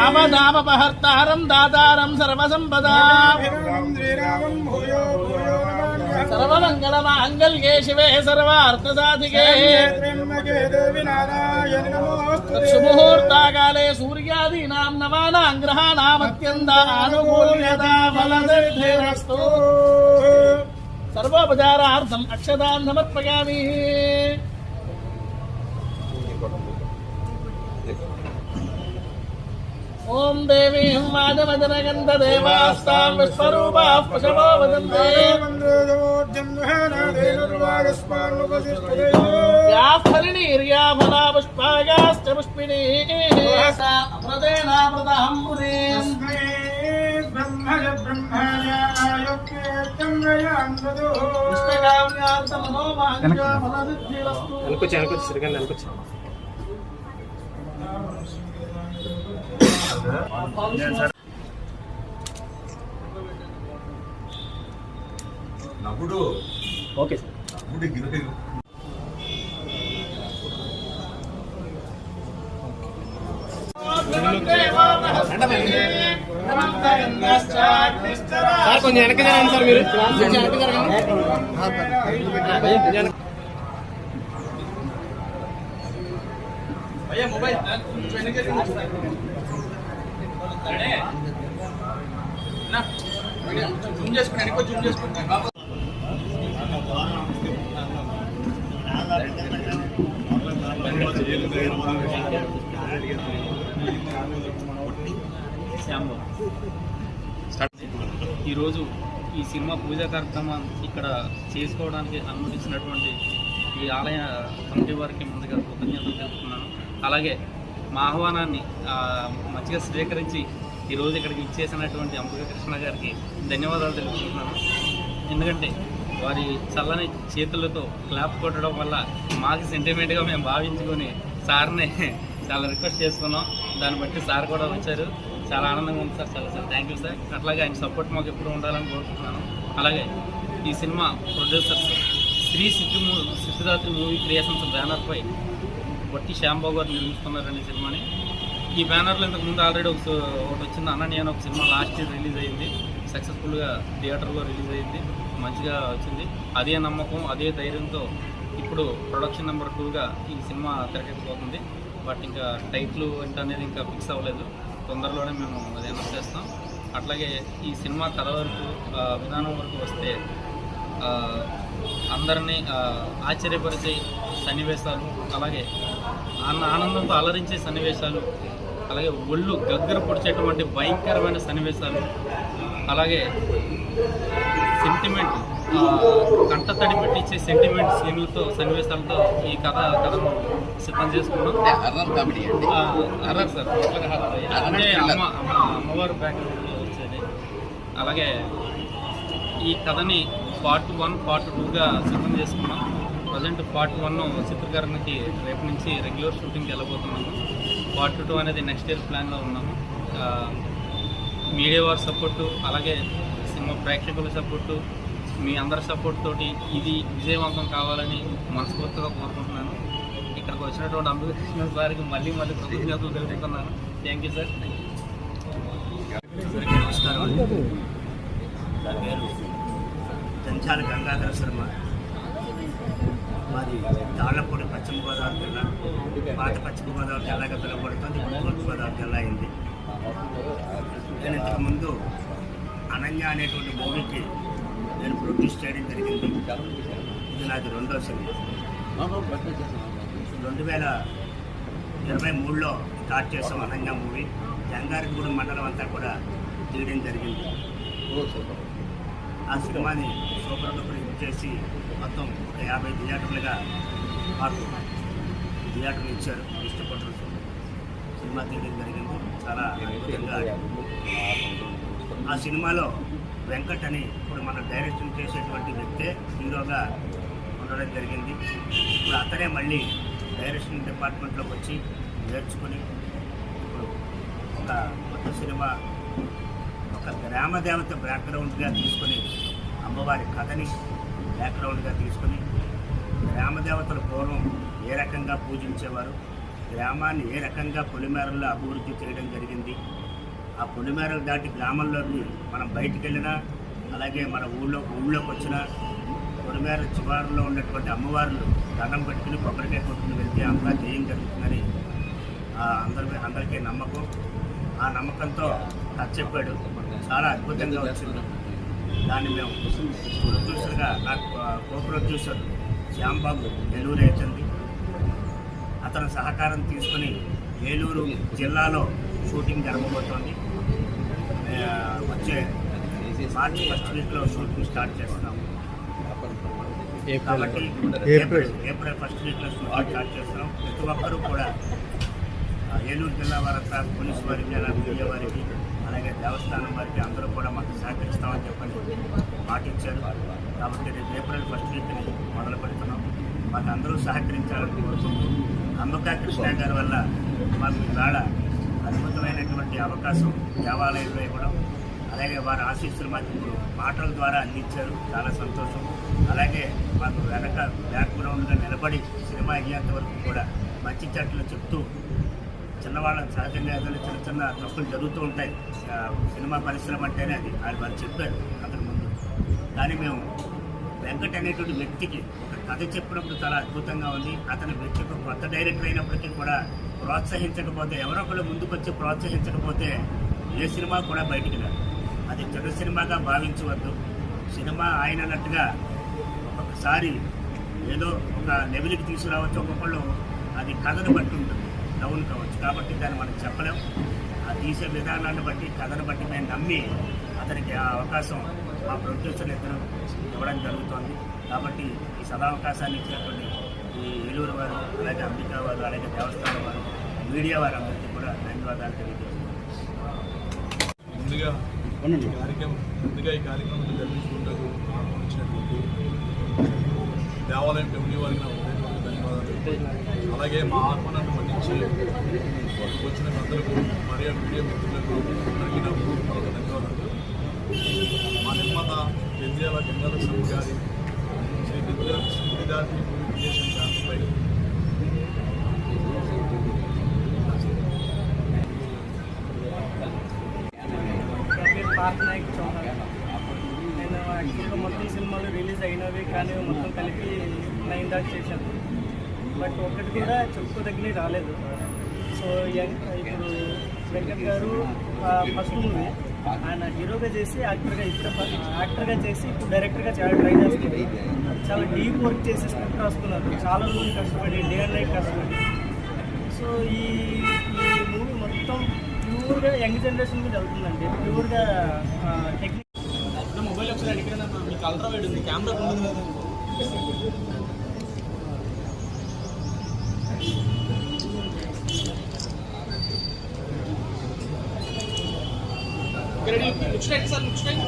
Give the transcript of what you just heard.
ఆపదాపహర్తారం దాతారం సర్వసంపదా సర్వమంగళమాంగళ్యే శివే సర్వార్థసాధికే శుభముహూర్తాకాలే సూర్యాదీనాం నవానాం గ్రహాణామత్యంత ఆనుకూల్యతా ఫలసిద్ధిరస్తు సర్వోపచారార్థం అక్షతాన్ సమర్పయామి ఓం దేవీం వాదవదనగంధ దేవాస్తాం విశ్వరూపా పశవో వదంతే. యాఫలినీర్యా ఫలా పుష్పాగాశ్చ పుష్పిణీः అమృతేనామృతహం వెనకొచ్చి వెనకొచ్చి సరిగ్గా వెనకొచ్చి నవ్వుడు. ఓకే. సార్ నవ్వుడు గిరి సార్ కొంచెం వెనక్కి జరగండి సార్ మీరు. కొంచెం వెనక్కి జరగండి ఈరోజు ఈ సినిమా పూజా కార్యక్రమం ఇక్కడ చేసుకోవడానికి అనుమతించినటువంటి ఈ ఆలయ కమిటీ వారికి ముందుగా కృతజ్ఞతలు తెలుపుతున్నాను. అలాగే మా ఆహ్వానాన్ని మంచిగా స్వీకరించి ఈరోజు ఇక్కడికి ఇచ్చేసినటువంటి అంబిక కృష్ణ గారికి ధన్యవాదాలు తెలుపుతున్నాను. ఎందుకంటే వారి చల్లని చేతులతో క్లాప్ కొట్టడం వల్ల మాకు సెంటిమెంట్గా మేము భావించుకొని సార్ని చాలా రిక్వెస్ట్ చేసుకున్నాం. దాన్ని బట్టి సార్ కూడా వచ్చారు. చాలా ఆనందంగా ఉంది సార్ చాలా సార్ థ్యాంక్ యూ సార్ అట్లాగే ఆయన సపోర్ట్ మాకు ఎప్పుడు ఉండాలని కోరుకుంటున్నాను. అలాగే ఈ సినిమా ప్రొడ్యూసర్స్ శ్రీ సిద్ధు మూ మూవీ క్రియేషన్స్ బ్యానర్పై వట్టి శ్యాంబాబు గారు నిర్మిస్తున్నారండి సినిమాని. ఈ బ్యానర్లో ఇంతకు ముందు ఆల్రెడీ ఒక ఒకటి వచ్చింది అనన్య అని ఒక సినిమా లాస్ట్ ఇయర్ రిలీజ్ అయింది. సక్సెస్ఫుల్గా థియేటర్లో రిలీజ్ అయింది మంచిగా వచ్చింది. అదే నమ్మకం అదే ధైర్యంతో ఇప్పుడు ప్రొడక్షన్ నెంబర్ టూగా ఈ సినిమా తెరకెక్కిపోతుంది. బట్ ఇంకా టైటిల్ ఏంటనేది ఇంకా ఫిక్స్ అవ్వలేదు. తొందరలోనే మేము అది అనౌన్స్ చేస్తాం అట్లాగే ఈ సినిమా కథ వరకు విధానం వరకు వస్తే అందరినీ ఆశ్చర్యపరిచే సన్నివేశాలు అలాగే ఆనందంతో అలరించే సన్నివేశాలు అలాగే ఒళ్ళు గగ్గర పొడిచేటువంటి భయంకరమైన సన్నివేశాలు అలాగే సెంటిమెంట్ కంటతడి పెట్టించే సెంటిమెంట్ సీన్లతో సన్నివేశాలతో ఈ కథ కథను సిద్ధం చేసుకున్నాం హర్రర్ సార్. అంటే అమ్మ అమ్మ- అమ్మవారు బ్యాక్గ్రౌండ్లో వచ్చేది. అలాగే ఈ కథని పార్ట్ వన్ పార్ట్ టూగా సిద్ధం చేసుకున్నాం. ప్రజెంట్ పార్ట్ వన్ చిత్రీకరణకి రేపు నుంచి రెగ్యులర్ షూటింగ్కి వెళ్ళబోతున్నాము. పార్ట్ టూ అనేది నెక్స్ట్ ఇయర్ ప్లాన్లో ఉన్నాము. మీడియా వారి సపోర్టు అలాగే సినిమా ప్రేక్షకుల సపోర్టు మీ అందరి సపోర్ట్ తోటి ఇది విజయవంతం కావాలని మనస్ఫూర్తిగా కోరుకుంటున్నాను. ఇక్కడికి వచ్చినటువంటి అంబేద్కృష్ణ సార్కి మళ్ళీ మళ్ళీ కృతజ్ఞతలు తెలుపుతున్నాను థ్యాంక్ యూ సార్ నమస్కారం. నా పేరు జంచాల గంగాధర శర్మ. మాది తాళ్ళపూడి పశ్చిమ గోదావరి జిల్లా. పాత పశ్చిమ గోదావరి జిల్లాగా పిలువబడుతుంది. ఇప్పుడు తూర్పు గోదావరి జిల్లా అయింది. నేను ఇంతకుముందు అనన్య అనేటువంటి భూమికి నేను ప్రొడ్యూస్ చేయడం జరిగింది. ఇది నాది రెండో సినిమా. రెండు వేల ఇరవై మూడులో స్టార్ట్ చేసాం అనన్య మూవీ. జంగారెడ్డిగూడెం మండలం అంతా కూడా తీయడం జరిగింది. ఆ సినిమాని సూపర్ డూపర్ హిట్ చేసి మొత్తం ఒక యాభై థియేటర్లుగా మాకు థియేటర్లు ఇచ్చారు. ఇష్టపడ్డారు. సినిమా తీయడం జరిగింది. చాలా అద్భుతంగా. ఆ సినిమాలో వెంకట్ అని ఇప్పుడు మన డైరెక్షన్ చేసేటువంటి వ్యక్తే హీరోగా ఉండడం జరిగింది. ఇప్పుడు అతనే మళ్ళీ డైరెక్షన్ డిపార్ట్మెంట్లోకి వచ్చి నేర్చుకుని ఇప్పుడు ఒక కొత్త సినిమా ఒక గ్రామ దేవత బ్యాక్గ్రౌండ్గా తీసుకొని అమ్మవారి కథని బ్యాక్గ్రౌండ్గా తీసుకొని గ్రామదేవతల పూర్వం ఏ రకంగా పూజించేవారు గ్రామాన్ని ఏ రకంగా పొలిమేరల్లో అభివృద్ధి చేయడం జరిగింది ఆ పొలిమేరలు దాటి గ్రామంలోకి మనం బయటికి వెళ్ళినా అలాగే మన ఊళ్ళో ఊళ్ళోకి వచ్చినా పొడిమేర చివారులో ఉన్నటువంటి అమ్మవార్లు దండం పెట్టుకుని కొబ్బరికాయ కొట్టుకుని వెళ్తే అంతా జయం జరుగుతుందని అందరి అందరికీ నమ్మకం. ఆ నమ్మకంతో కథ చెప్పాడు. చాలా అద్భుతంగా వచ్చింది. దాన్ని మేము ప్రొడ్యూసర్గా నాకు కో ప్రొడ్యూసర్ శ్యాంబాబు నెల్లూరు ఏజెంది అతని సహకారం తీసుకుని ఏలూరు జిల్లాలో షూటింగ్ జరగబోతోంది. వచ్చే మార్చి ఫస్ట్ వీక్లో షూటింగ్ స్టార్ట్ చేస్తున్నాము కాబట్టి ఏప్రిల్. ఏప్రిల్ ఫస్ట్ వీక్లో షూటింగ్ స్టార్ట్ చేస్తున్నాం ప్రతి ఒక్కరూ కూడా ఏలూరు జిల్లా వారంతా పోలీసు వారికి అలాగే వారికి అలాగే దేవస్థానం వారికి అందరూ కూడా మాకు సహకరిస్తామని చెప్పని మాటిచ్చారు కాబట్టి రేపు ఏప్రిల్ ఫస్ట్ వీక్ని మొదలు పెడుతున్నాం మాకు అందరూ సహకరించాలని కోరుకుంటూ అంబకా కృష్ణ గారి వల్ల మాకు ఈవేళ అద్భుతమైనటువంటి అవకాశం దేవాలయంలో ఇవ్వడం అలాగే వారి ఆశీస్సులు మాకు ఇప్పుడు మాటల ద్వారా అందించారు. చాలా సంతోషం. అలాగే మాకు వెనక బ్యాక్గ్రౌండ్గా నిలబడి సినిమా అయ్యేంత వరకు కూడా మంచి చెట్లు చెప్తూ చిన్నవాళ్ళ సహజంగా ఏదైనా చిన్న చిన్న తప్పులు జరుగుతూ ఉంటాయి. సినిమా పరిశ్రమ అంటేనే అది. అది వారు చెప్పారు అంతకు ముందు. కానీ మేము వెంకట్ అనేటువంటి వ్యక్తికి ఒక కథ చెప్పినప్పుడు చాలా అద్భుతంగా ఉంది. అతని వ్యక్తి కొత్త డైరెక్టర్ అయినప్పటికీ కూడా ప్రోత్సహించకపోతే ఎవరో ఒకళ్ళు ముందుకు వచ్చి ప్రోత్సహించకపోతే ఏ సినిమా కూడా బయటికి రాదు. అది చెడు సినిమాగా భావించవద్దు. సినిమా ఆయన అన్నట్టుగా ఒక్కొక్కసారి ఏదో ఒక లెవెల్కి తీసుకురావచ్చు ఒక్కొక్కళ్ళు అది కథను బట్టి ఉంటుంది. డౌన్ కావచ్చు. కాబట్టి దాన్ని మనం చెప్పలేం. ఆ తీసే విధానాన్ని బట్టి కథను బట్టి మేము నమ్మి అతనికి ఆ అవకాశం మా ప్రొడ్యూసర్ ఇద్దరు ఇవ్వడం జరుగుతోంది. కాబట్టి ఈ సదావకాశాన్ని ఇచ్చినటువంటి ఈ ఏలూరు వారు అలాగే అంబికా వారు అలాగే దేవస్థానం వారు మీడియా వారు అందరికీ కూడా ధన్యవాదాలు తెలియజేస్తున్నాను. ముందుగా ఈ కార్యక్రమం ముందుగా ఈ కార్యక్రమం జరిపించుకుంటూ ఆహ్వానించినటువంటి దేవాలయం కమిటీ వారికి నా ధన్యవాదాలు. అలాగే మా ఆహ్వానాన్ని మన్నించి వచ్చిన పెద్దలకు మరియు మీడియా మిత్రులకు అందరికీ నా ధన్యవాదాలు. మా నిర్మాత పెంద్యాల గంగాధర గారి శ్రీ విద్యా విద్యార్థి క్రియేషన్ పార్క్ నాయక్ చౌహాన్ నేను యాక్చువల్గా మొత్తం సినిమాలు రిలీజ్ అయినవి కానీ మొత్తం కలిపి నైన్ దాకా చేశాను. బట్ ఒక్కటి కూడా చెప్పుకోదగ్గనే రాలేదు. సో యంగ్ ఇప్పుడు వెంకట్ గారు ఫస్ట్ మూవీ ఆయన హీరోగా చేసి యాక్టర్గా ఇష్టపడి యాక్టర్గా చేసి ఇప్పుడు డైరెక్టర్గా చాలా ట్రై చేస్తుంది చాలా డీప్ వర్క్ చేసి స్క్రిప్ట్ రాసుకున్నారు చాలా రోజులు కష్టపడి డే అండ్ నైట్ కష్టపడి. సో ఈ ఈ మూవీ మొత్తం ప్యూర్గా యంగ్ జనరేషన్ మీద వెళ్తుందండి ప్యూర్గా టెక్నిక్ మొబైల్ ఒకసారి అడిగిన మీకు అల్ట్రా వైడ్ ఉంది కెమెరా ఉండదు కదా. ఇక్కడ look straight sir look straight